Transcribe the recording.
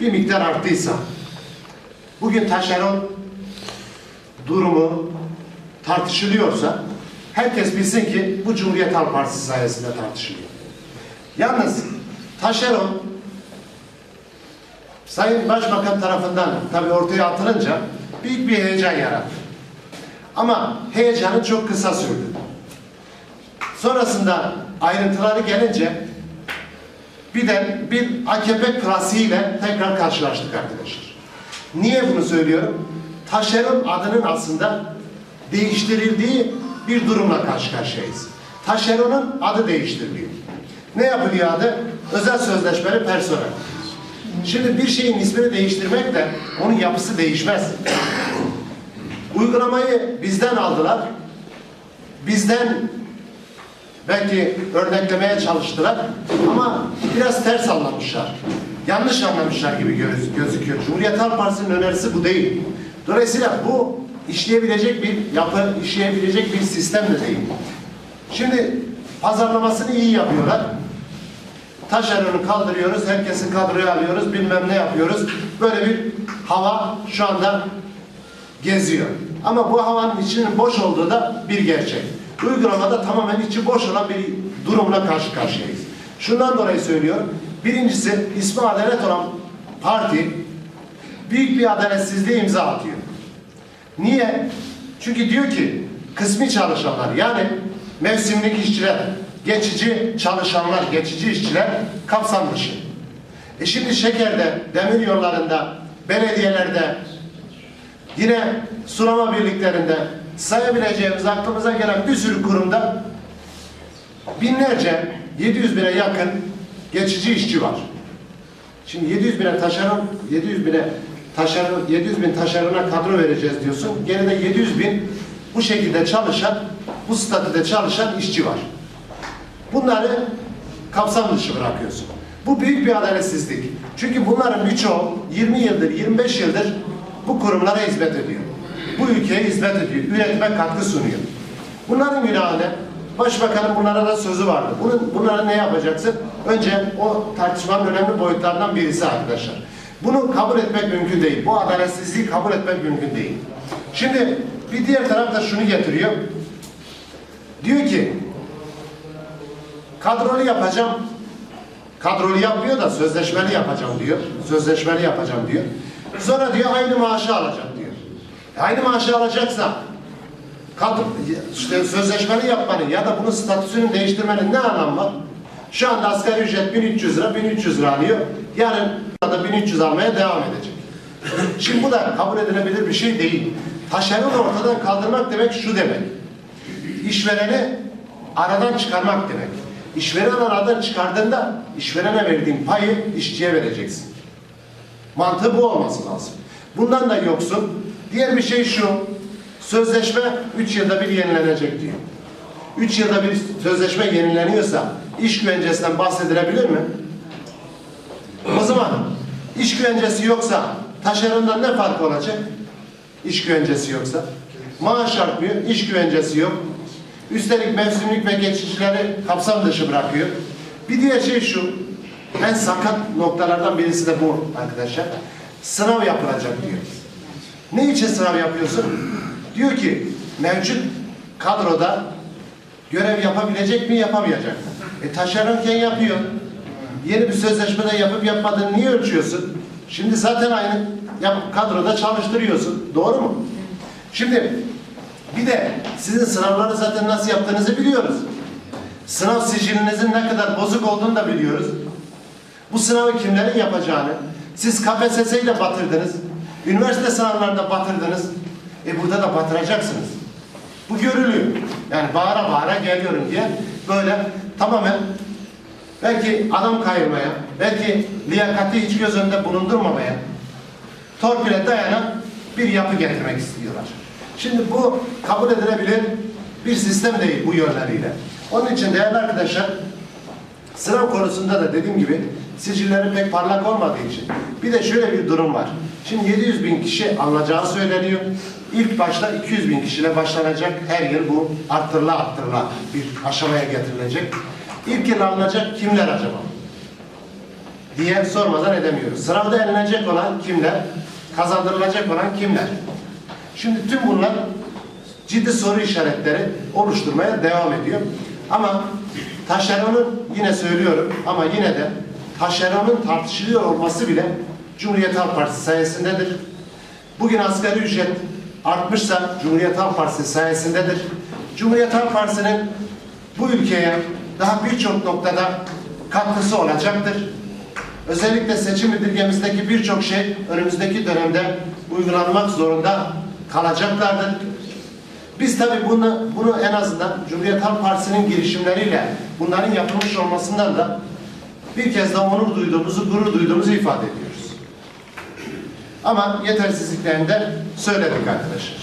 bir miktar arttıysa, bugün taşeron durumu tartışılıyorsa, herkes bilsin ki bu Cumhuriyet Halk Partisi sayesinde tartışılıyor. Yalnız taşeron Sayın Başbakan tarafından tabii ortaya atılınca büyük bir heyecan yarattı. Ama heyecanı çok kısa sürdü. Sonrasında ayrıntıları gelince bir de bir AKP klasiğiyle tekrar karşılaştık arkadaşlar. Niye bunu söylüyorum? Taşeron adının aslında değiştirildiği bir durumla karşı karşıyayız. Taşeronun adı değiştiriliyor. Ne yapılıyor adı? Özel sözleşmeli personel. Şimdi bir şeyin ismini değiştirmekle onun yapısı değişmez. Uygulamayı bizden aldılar. Bizden belki örneklemeye çalıştılar ama biraz ters anlamışlar. Yanlış anlamışlar gibi göz- gözüküyor. Cumhuriyet Halk Partisi'nin önerisi bu değil. Dolayısıyla bu işleyebilecek bir yapı, işleyebilecek bir sistem de değil. Şimdi pazarlamasını iyi yapıyorlar. Taşeronu kaldırıyoruz, herkesi kadroya alıyoruz, bilmem ne yapıyoruz. Böyle bir hava şu anda geziyor. Ama bu havanın içinin boş olduğu da bir gerçek. Uygulamada tamamen içi boş olan bir durumla karşı karşıyayız. Şundan dolayı söylüyorum. Birincisi ismi adalet olan parti büyük bir adaletsizliğe imza atıyor. Niye? Çünkü diyor ki kısmi çalışanlar yani mevsimlik işçiler, geçici çalışanlar, geçici işçiler kapsam dışı. E şimdi şekerde, demir yollarında, belediyelerde, yine sulama birliklerinde sayabileceğimiz aklımıza gelen bir sürü kurumda binlerce, 700 bine yakın geçici işçi var. Şimdi 700 bine taşeron, 700 bine taşeron, 700 bin taşerona kadro vereceğiz diyorsun. Gene de 700 bin bu şekilde çalışan, bu statüde çalışan işçi var. Bunları kapsam dışı bırakıyorsun. Bu büyük bir adaletsizlik. Çünkü bunların birçoğu 20 yıldır, 25 yıldır bu kurumlara hizmet ediyor. Bu ülkeye hizmet ediyor. Üretime katkı sunuyor. Bunların günahı ne? Başbakanın bunlara da sözü vardı. Bunun, bunlara ne yapacaksın? Önce o tartışmanın önemli boyutlarından birisi arkadaşlar. Bunu kabul etmek mümkün değil. Bu adaletsizliği kabul etmek mümkün değil. Şimdi bir diğer taraf da şunu getiriyor. Diyor ki kadrolu yapacağım. Kadrolu yapmıyor da sözleşmeli yapacağım diyor. Sözleşmeli yapacağım diyor. Sonra diyor aynı maaşı alacağım aynı maaşı alacaksa kadro, işte sözleşmeli yapmanın ya da bunun statüsünü değiştirmenin ne anlamı var? Şu anda asgari ücret 1300 lira, 1300 lira alıyor. Yarın da 1300 almaya devam edecek. Şimdi bu da kabul edilebilir bir şey değil. Taşeron ortadan kaldırmak demek şu demek. İşvereni aradan çıkarmak demek. İşveren aradan çıkardığında işverene verdiğin payı işçiye vereceksin. Mantığı bu olması lazım. Bundan da yoksun. Diğer bir şey şu. Sözleşme 3 yılda bir yenilenecek diyor. 3 yılda bir sözleşme yenileniyorsa iş güvencesinden bahsedilebilir mi? O zaman iş güvencesi yoksa taşerondan ne farkı olacak? İş güvencesi yoksa. Maaş artmıyor, iş güvencesi yok. Üstelik mevsimlik ve geçicileri kapsam dışı bırakıyor. Bir diğer şey şu, en sakat noktalardan birisi de bu arkadaşlar. Sınav yapılacak diyor. Ne için sınav yapıyorsun? Diyor ki mevcut kadroda görev yapabilecek mi yapamayacak mı? E taşeronken yapıyor. Yeni bir sözleşmede yapıp yapmadığını niye ölçüyorsun? Şimdi zaten aynı yap, kadroda çalıştırıyorsun. Doğru mu? Şimdi bir de sizin sınavları zaten nasıl yaptığınızı biliyoruz. Sınav sicilinizin ne kadar bozuk olduğunu da biliyoruz. Bu sınavı kimlerin yapacağını, siz KPSS ile batırdınız, üniversite sınavlarında batırdınız, e burada da batıracaksınız. Bu görülüyor. Yani bağıra bağıra geliyorum diye böyle tamamen belki adam kayırmaya, belki liyakati hiç göz önünde bulundurmamaya, torpile dayanan bir yapı getirmek istiyorlar. Şimdi bu kabul edilebilir bir sistem değil bu yönleriyle. Onun için değerli arkadaşlar, sınav konusunda da dediğim gibi sicilleri pek parlak olmadığı için bir de şöyle bir durum var. Şimdi 700 bin kişi alınacağı söyleniyor. İlk başta 200 bin kişiyle başlanacak. Her yıl bu arttırıla arttırıla bir aşamaya getirilecek. İlk yıl alınacak kimler acaba? diye sormadan edemiyoruz. Sınavda elenecek olan kimler? Kazandırılacak olan kimler? Şimdi tüm bunlar ciddi soru işaretleri oluşturmaya devam ediyor. Ama taşeronun yine söylüyorum ama yine de taşeronun tartışılıyor olması bile Cumhuriyet Halk Partisi sayesindedir. Bugün asgari ücret artmışsa Cumhuriyet Halk Partisi sayesindedir. Cumhuriyet Halk Partisi'nin bu ülkeye daha birçok noktada katkısı olacaktır. Özellikle seçim bildirgemizdeki birçok şey önümüzdeki dönemde uygulanmak zorunda kalacaklardır. Biz tabii bunu, bunu en azından Cumhuriyet Halk Partisi'nin girişimleriyle bunların yapılmış olmasından da bir kez daha onur duyduğumuzu, gurur duyduğumuzu ifade ediyoruz. Ama yetersizliklerini de söyledik arkadaşlar.